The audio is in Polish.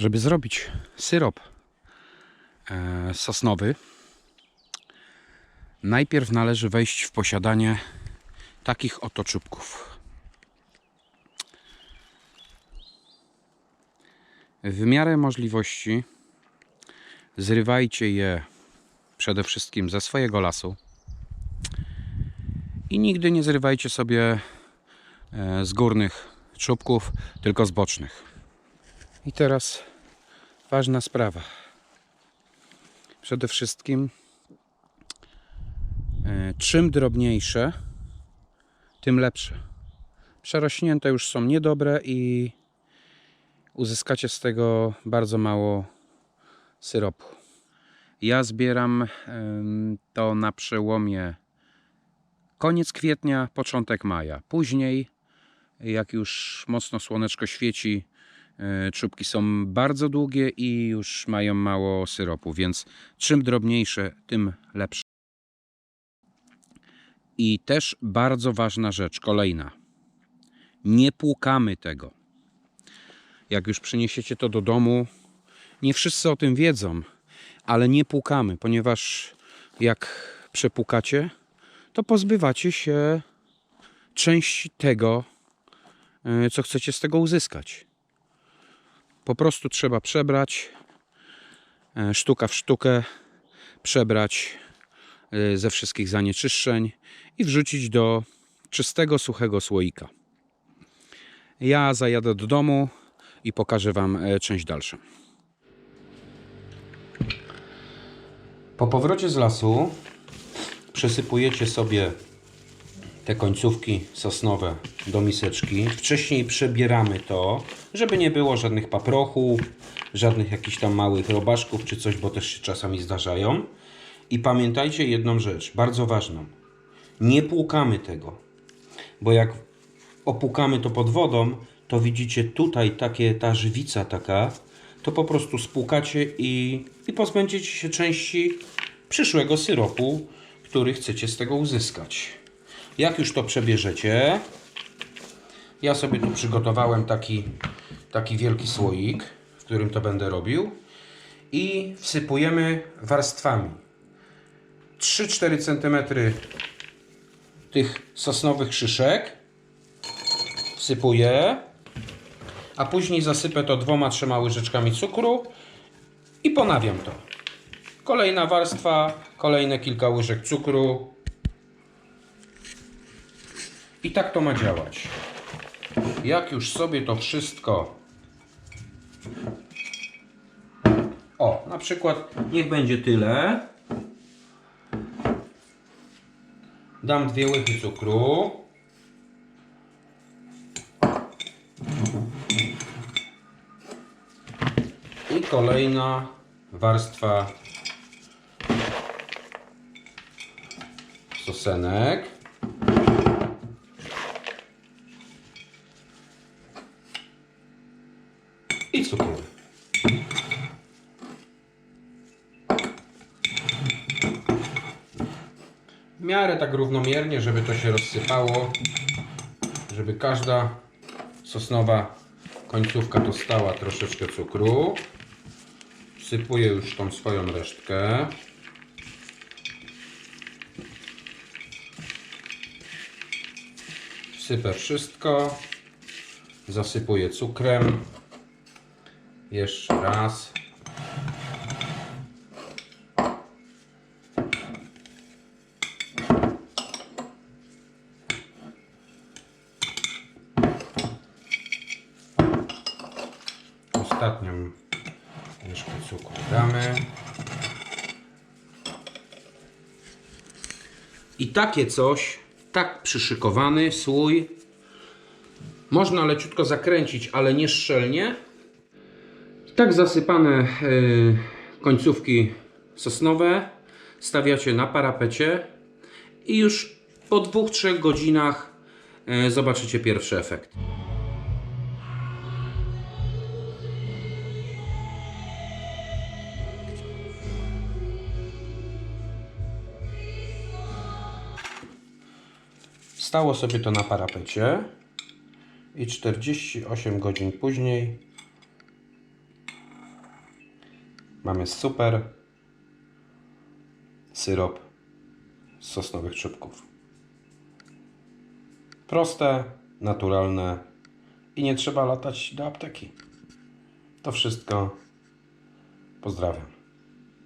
Żeby zrobić syrop e, sosnowy, najpierw należy wejść w posiadanie takich oto czubków. W miarę możliwości zrywajcie je przede wszystkim ze swojego lasu i nigdy nie zrywajcie sobie e, z górnych czubków, tylko z bocznych. I teraz ważna sprawa. Przede wszystkim e, czym drobniejsze, tym lepsze. Przerośnięte już są niedobre i uzyskacie z tego bardzo mało syropu. Ja zbieram to na przełomie koniec kwietnia, początek maja. Później, jak już mocno słoneczko świeci, czubki są bardzo długie i już mają mało syropu, więc czym drobniejsze, tym lepsze. I też bardzo ważna rzecz, kolejna. Nie płukamy tego. Jak już przyniesiecie to do domu, nie wszyscy o tym wiedzą, ale nie płukamy, ponieważ jak przepłukacie, to pozbywacie się części tego, e, co chcecie z tego uzyskać. Po prostu trzeba przebrać e, sztuka w sztukę, przebrać e, ze wszystkich zanieczyszczeń i wrzucić do czystego, suchego słoika. Ja zajadę do domu i pokażę Wam e, część dalszą. Po powrocie z lasu przesypujecie sobie te końcówki sosnowe do miseczki. Wcześniej przebieramy to, żeby nie było żadnych paprochów, żadnych jakichś tam małych robaszków czy coś, bo też się czasami zdarzają. I pamiętajcie jedną rzecz, bardzo ważną. Nie płukamy tego, bo jak opłukamy to pod wodą, to widzicie tutaj takie, ta żywica taka, to po prostu spłukacie i, i pozbędziecie się części przyszłego syropu, który chcecie z tego uzyskać. Jak już to przebierzecie, ja sobie tu przygotowałem taki, taki wielki słoik, w którym to będę robił i wsypujemy warstwami. 3-4 cm tych sosnowych szyszek wsypuję, a później zasypę to dwoma, trzema łyżeczkami cukru i ponawiam to. Kolejna warstwa, kolejne kilka łyżek cukru. I tak to ma działać. Jak już sobie to wszystko. O, na przykład niech będzie tyle. Dam dwie łychy cukru. I kolejna warstwa sosenek. I cukier. W miarę tak równomiernie, żeby to się rozsypało, żeby każda sosnowa końcówka dostała troszeczkę cukru. Wsypuję już tą swoją resztkę. Wsypę wszystko. Zasypuję cukrem. Jeszcze raz. Ostatnią łyżkę cukru damy. I takie coś, tak przyszykowany słój, można leciutko zakręcić, ale nie szczelnie. Tak zasypane y, końcówki sosnowe stawiacie na parapecie i już po 2-3 godzinach y, zobaczycie pierwszy efekt. Stało sobie to na parapecie i 48 godzin później Mamy super syrop z sosnowych czubków. Proste, naturalne i nie trzeba latać do apteki. To wszystko. Pozdrawiam.